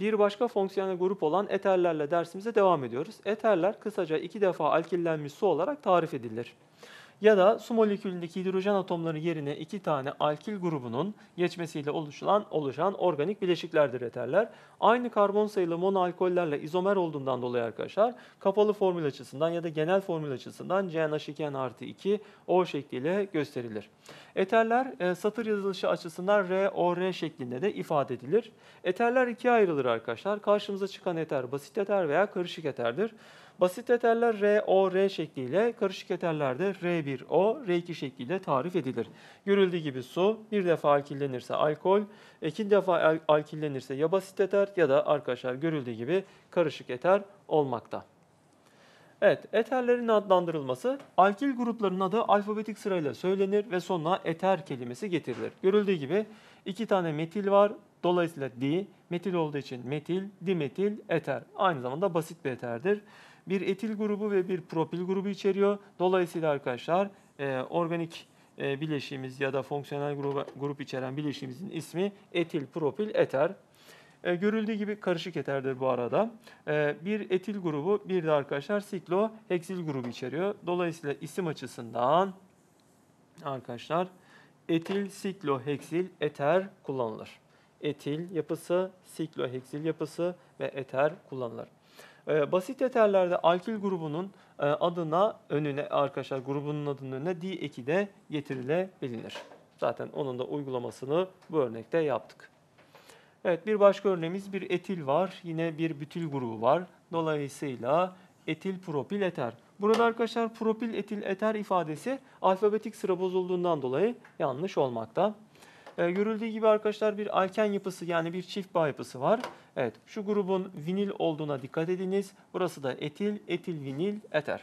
Bir başka fonksiyonel grup olan eterlerle dersimize devam ediyoruz. Eterler kısaca iki defa alkillenmiş su olarak tarif edilir. Ya da su molekülündeki hidrojen atomları yerine iki tane alkil grubunun geçmesiyle oluşan, oluşan organik bileşiklerdir eterler. Aynı karbon sayılı monoalkollerle izomer olduğundan dolayı arkadaşlar kapalı formül açısından ya da genel formül açısından CnH2n artı 2 O şekliyle gösterilir. Eterler e, satır yazılışı açısından ROR şeklinde de ifade edilir. Eterler ikiye ayrılır arkadaşlar. Karşımıza çıkan eter basit eter veya karışık eterdir. Basit eterler ROR şekliyle, karışık eterler de R1O, R2 şekliyle tarif edilir. Görüldüğü gibi su bir defa alkillenirse alkol, iki defa alkillenirse ya basit eter ya da arkadaşlar görüldüğü gibi karışık eter olmakta. Evet, eterlerin adlandırılması, alkil gruplarının adı alfabetik sırayla söylenir ve sonuna eter kelimesi getirilir. Görüldüğü gibi iki tane metil var, dolayısıyla di, metil olduğu için metil, dimetil, eter. Aynı zamanda basit bir eterdir bir etil grubu ve bir propil grubu içeriyor. Dolayısıyla arkadaşlar e, organik e, bileşiğimiz ya da fonksiyonel grup, grup içeren bileşiğimizin ismi etil, propil, eter. E, görüldüğü gibi karışık eterdir bu arada. E, bir etil grubu bir de arkadaşlar sikloheksil grubu içeriyor. Dolayısıyla isim açısından arkadaşlar etil, sikloheksil, eter kullanılır. Etil yapısı, sikloheksil yapısı ve eter kullanılır. E, basit eterlerde alkil grubunun e, adına önüne arkadaşlar grubunun adının önüne di eki de getirilebilir. Zaten onun da uygulamasını bu örnekte yaptık. Evet bir başka örneğimiz bir etil var. Yine bir bütül grubu var. Dolayısıyla etil propil eter. Burada arkadaşlar propil etil eter ifadesi alfabetik sıra bozulduğundan dolayı yanlış olmakta. E, görüldüğü gibi arkadaşlar bir alken yapısı yani bir çift bağ yapısı var. Evet şu grubun vinil olduğuna dikkat ediniz. Burası da etil, etil vinil, eter.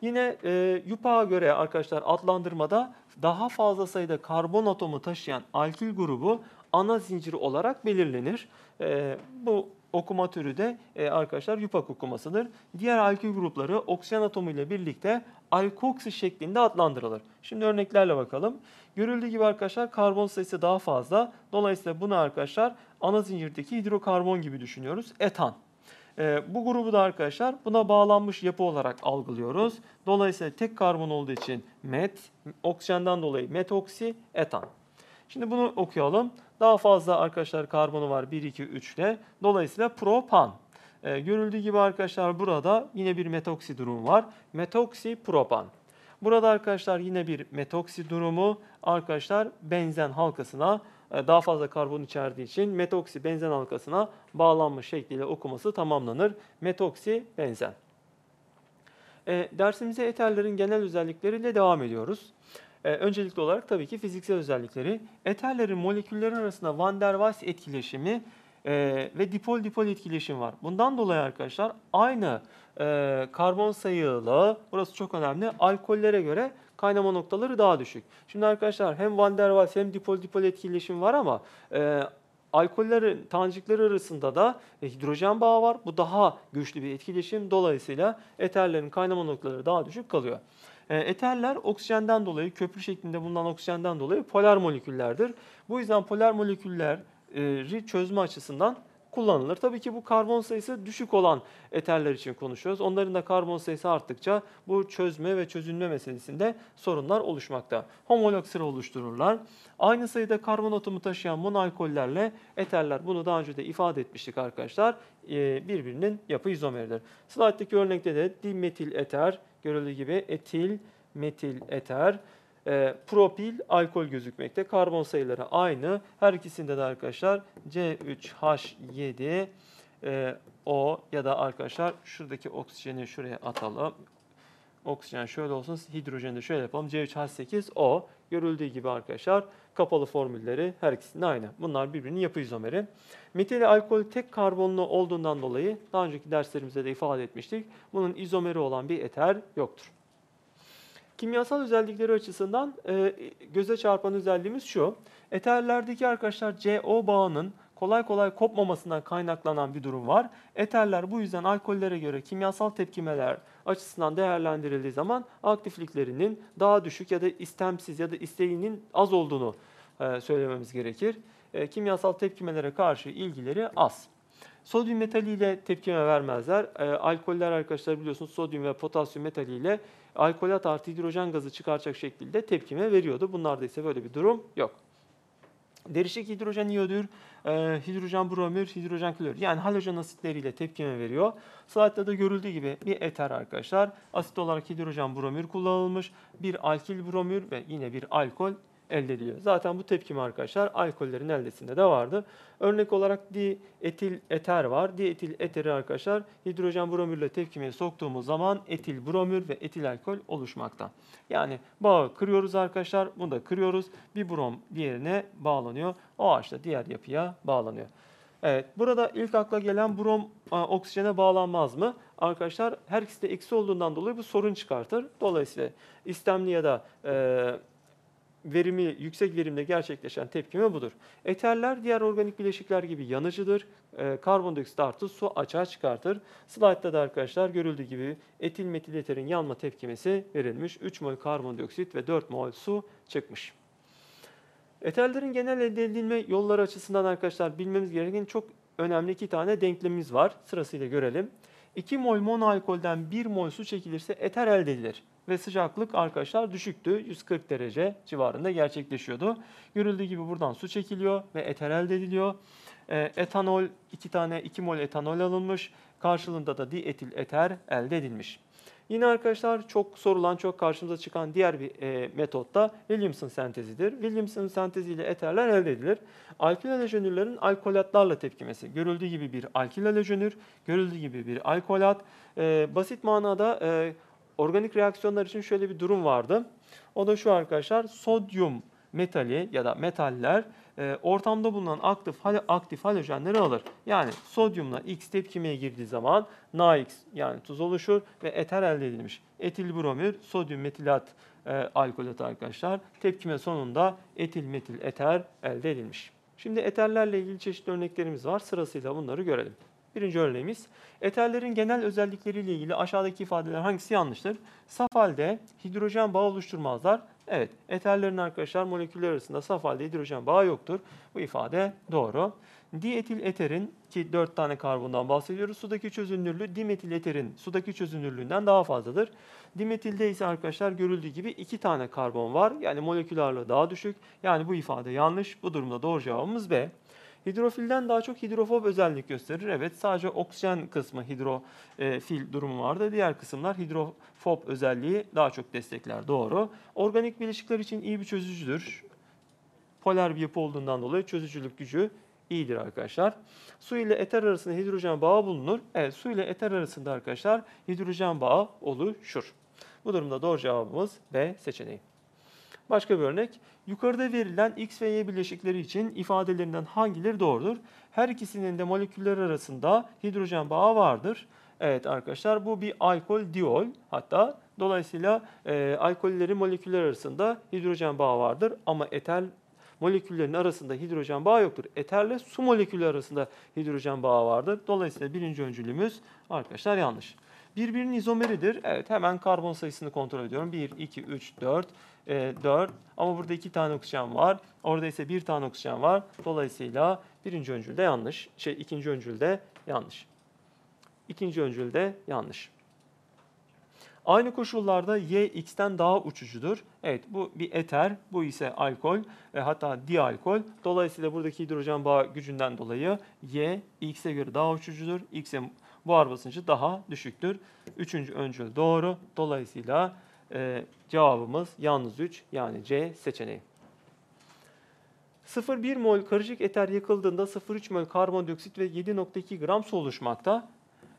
Yine e, YUPAC'a göre arkadaşlar adlandırmada daha fazla sayıda karbon atomu taşıyan alkil grubu ana zinciri olarak belirlenir. E, bu okuma türü de e, arkadaşlar yupak okumasıdır. Diğer alkil grupları oksijen atomu ile birlikte alkoksi şeklinde adlandırılır. Şimdi örneklerle bakalım. Görüldüğü gibi arkadaşlar karbon sayısı daha fazla. Dolayısıyla bunu arkadaşlar ana zincirdeki hidrokarbon gibi düşünüyoruz. Etan. E, bu grubu da arkadaşlar buna bağlanmış yapı olarak algılıyoruz. Dolayısıyla tek karbon olduğu için met, oksijenden dolayı metoksi, etan. Şimdi bunu okuyalım. Daha fazla arkadaşlar karbonu var 1, 2, 3 ile. Dolayısıyla propan. E, görüldüğü gibi arkadaşlar burada yine bir metoksi durumu var. Metoksi propan. Burada arkadaşlar yine bir metoksi durumu arkadaşlar benzen halkasına e, daha fazla karbon içerdiği için metoksi benzen halkasına bağlanmış şekliyle okuması tamamlanır. Metoksi benzen. E, dersimize eterlerin genel özellikleriyle devam ediyoruz. E, öncelikli olarak tabii ki fiziksel özellikleri. Eterlerin molekülleri arasında Van der Waals etkileşimi e, ve dipol-dipol etkileşim var. Bundan dolayı arkadaşlar aynı e, karbon sayılı, burası çok önemli, alkollere göre kaynama noktaları daha düşük. Şimdi arkadaşlar hem Van der Waals hem dipol-dipol etkileşim var ama e, alkollerin tanecikleri arasında da e, hidrojen bağı var. Bu daha güçlü bir etkileşim. Dolayısıyla eterlerin kaynama noktaları daha düşük kalıyor. E, eterler oksijenden dolayı, köprü şeklinde bulunan oksijenden dolayı polar moleküllerdir. Bu yüzden polar molekülleri çözme açısından kullanılır. Tabii ki bu karbon sayısı düşük olan eterler için konuşuyoruz. Onların da karbon sayısı arttıkça bu çözme ve çözünme meselesinde sorunlar oluşmakta. Homolog sıra oluştururlar. Aynı sayıda karbon atomu taşıyan monalkollerle eterler bunu daha önce de ifade etmiştik arkadaşlar. E, birbirinin yapı izomeridir. Slide'daki örnekte de dimetil eter görüldüğü gibi etil, metil eter e, propil alkol gözükmekte. Karbon sayıları aynı. Her ikisinde de arkadaşlar C3H7 e, O ya da arkadaşlar şuradaki oksijeni şuraya atalım. Oksijen şöyle olsun, hidrojeni de şöyle yapalım. C3H8O görüldüğü gibi arkadaşlar kapalı formülleri her ikisinde aynı. Bunlar birbirinin yapı izomeri. Metil alkol tek karbonlu olduğundan dolayı daha önceki derslerimizde de ifade etmiştik. Bunun izomeri olan bir eter yoktur. Kimyasal özellikleri açısından e, göze çarpan özelliğimiz şu. Eterlerdeki arkadaşlar CO bağının kolay kolay kopmamasından kaynaklanan bir durum var. Eterler bu yüzden alkollere göre kimyasal tepkimeler açısından değerlendirildiği zaman aktifliklerinin daha düşük ya da istemsiz ya da isteğinin az olduğunu e, söylememiz gerekir. E, kimyasal tepkimelere karşı ilgileri az. Sodyum metaliyle tepkime vermezler. E, alkoller arkadaşlar biliyorsunuz sodyum ve potasyum metaliyle alkolat artı hidrojen gazı çıkaracak şekilde tepkime veriyordu. Bunlarda ise böyle bir durum yok. Derişik hidrojen iyodür, e, hidrojen bromür, hidrojen klorür yani halojen asitleriyle tepkime veriyor. Slide'da da görüldüğü gibi bir eter arkadaşlar. Asit olarak hidrojen bromür kullanılmış. Bir alkil bromür ve yine bir alkol elde ediliyor. Zaten bu tepkime arkadaşlar alkollerin eldesinde de vardı. Örnek olarak dietil eter var. Dietil eteri arkadaşlar hidrojen bromürle tepkimeye soktuğumuz zaman etil bromür ve etil alkol oluşmakta. Yani bağı kırıyoruz arkadaşlar. Bunu da kırıyoruz. Bir brom diğerine bağlanıyor. O ağaçta diğer yapıya bağlanıyor. Evet, burada ilk akla gelen brom a, oksijene bağlanmaz mı? Arkadaşlar her ikisi de eksi olduğundan dolayı bu sorun çıkartır. Dolayısıyla istemli ya da e, verimi yüksek verimde gerçekleşen tepkime budur. Eterler diğer organik bileşikler gibi yanıcıdır. E, karbondioksit artı su açığa çıkartır. Slide'da da arkadaşlar görüldüğü gibi etil metil eterin yanma tepkimesi verilmiş. 3 mol karbondioksit ve 4 mol su çıkmış. Eterlerin genel elde edilme yolları açısından arkadaşlar bilmemiz gereken çok önemli iki tane denklemimiz var. Sırasıyla görelim. 2 mol monoalkolden 1 mol su çekilirse eter elde edilir ve sıcaklık arkadaşlar düşüktü. 140 derece civarında gerçekleşiyordu. Görüldüğü gibi buradan su çekiliyor ve eter elde ediliyor. E, etanol 2 tane 2 mol etanol alınmış. Karşılığında da dietil eter elde edilmiş. Yine arkadaşlar çok sorulan, çok karşımıza çıkan diğer bir e, metot da Williamson sentezidir. Williamson senteziyle eterler elde edilir. Alkil halojenürlerin alkolatlarla tepkimesi. Görüldüğü gibi bir alkil halojenür, görüldüğü gibi bir alkolat. E, basit manada e, organik reaksiyonlar için şöyle bir durum vardı. O da şu arkadaşlar, sodyum metali ya da metaller e, ortamda bulunan aktif, aktif halojenleri alır. Yani sodyumla X tepkimeye girdiği zaman NaX yani tuz oluşur ve eter elde edilmiş. Etil bromür, sodyum metilat e, alkolatı arkadaşlar. Tepkime sonunda etil metil eter elde edilmiş. Şimdi eterlerle ilgili çeşitli örneklerimiz var. Sırasıyla bunları görelim. Birinci örneğimiz, eterlerin genel özellikleriyle ilgili aşağıdaki ifadeler hangisi yanlıştır? Saf halde hidrojen bağı oluşturmazlar. Evet, eterlerin arkadaşlar moleküller arasında saf halde hidrojen bağı yoktur. Bu ifade doğru. Dietil eterin ki 4 tane karbondan bahsediyoruz. Sudaki çözünürlüğü dimetil eterin sudaki çözünürlüğünden daha fazladır. Dimetilde ise arkadaşlar görüldüğü gibi 2 tane karbon var. Yani molekül ağırlığı daha düşük. Yani bu ifade yanlış. Bu durumda doğru cevabımız B. Hidrofilden daha çok hidrofob özellik gösterir. Evet sadece oksijen kısmı hidrofil durumu vardı. Diğer kısımlar hidrofob özelliği daha çok destekler. Doğru. Organik bileşikler için iyi bir çözücüdür. Polar bir yapı olduğundan dolayı çözücülük gücü iyidir arkadaşlar. Su ile eter arasında hidrojen bağı bulunur. Evet su ile eter arasında arkadaşlar hidrojen bağı oluşur. Bu durumda doğru cevabımız B seçeneği. Başka bir örnek. Yukarıda verilen X ve Y bileşikleri için ifadelerinden hangileri doğrudur? Her ikisinin de moleküller arasında hidrojen bağı vardır. Evet arkadaşlar bu bir alkol diol hatta dolayısıyla e, alkollerin moleküller arasında hidrojen bağı vardır ama eter moleküllerin arasında hidrojen bağı yoktur. Eterle su molekülü arasında hidrojen bağı vardır. Dolayısıyla birinci öncülümüz arkadaşlar yanlış. Birbirinin izomeridir. Evet hemen karbon sayısını kontrol ediyorum. 1, 2, 3, 4, e, 4. Ama burada 2 tane oksijen var. Orada ise 1 tane oksijen var. Dolayısıyla birinci öncülde yanlış. Şey ikinci öncülde yanlış. İkinci öncülde yanlış. Aynı koşullarda Y X'ten daha uçucudur. Evet bu bir eter, bu ise alkol ve hatta dialkol. Dolayısıyla buradaki hidrojen bağı gücünden dolayı Y X'e göre daha uçucudur. X'e buhar basıncı daha düşüktür. Üçüncü öncül doğru. Dolayısıyla e, cevabımız yalnız 3 yani C seçeneği. 0,1 mol karışık eter yakıldığında 0,3 mol karbondioksit ve 7,2 gram su oluşmakta.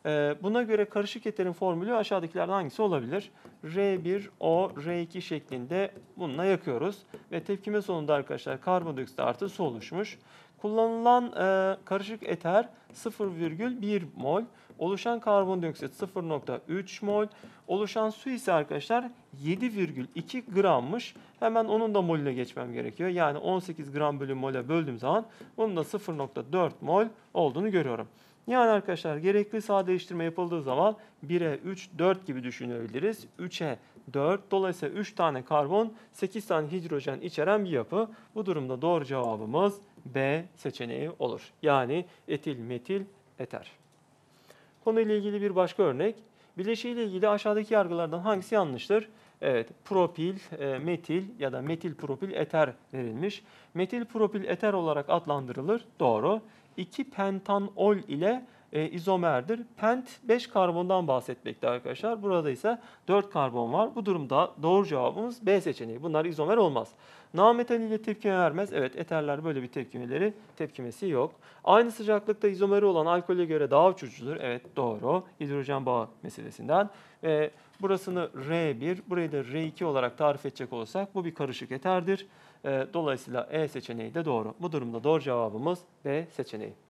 E, buna göre karışık eterin formülü aşağıdakilerden hangisi olabilir? R1O, R2 şeklinde bununla yakıyoruz. Ve tepkime sonunda arkadaşlar karbondioksit artı su oluşmuş. Kullanılan e, karışık eter 0,1 mol. Oluşan karbondioksit 0.3 mol. Oluşan su ise arkadaşlar 7,2 grammış. Hemen onun da molüne geçmem gerekiyor. Yani 18 gram bölü mole böldüğüm zaman bunun da 0.4 mol olduğunu görüyorum. Yani arkadaşlar gerekli sadeleştirme yapıldığı zaman 1'e 3, 4 gibi düşünebiliriz. 3'e 4. Dolayısıyla 3 tane karbon, 8 tane hidrojen içeren bir yapı. Bu durumda doğru cevabımız B seçeneği olur. Yani etil metil eter. Konuyla ilgili bir başka örnek. Bileşiğiyle ilgili aşağıdaki yargılardan hangisi yanlıştır? Evet, propil, e, metil ya da metil propil eter verilmiş. Metil propil eter olarak adlandırılır. Doğru. 2 pentanol ile e, izomerdir. Pent 5 karbondan bahsetmekte arkadaşlar. Burada ise 4 karbon var. Bu durumda doğru cevabımız B seçeneği. Bunlar izomer olmaz. Nametal ile tepkime vermez. Evet eterler böyle bir tepkimeleri tepkimesi yok. Aynı sıcaklıkta izomeri olan alkole göre daha uçucudur. Evet doğru. Hidrojen bağı meselesinden. Ve burasını R1, burayı da R2 olarak tarif edecek olursak bu bir karışık eterdir. E, dolayısıyla E seçeneği de doğru. Bu durumda doğru cevabımız B seçeneği.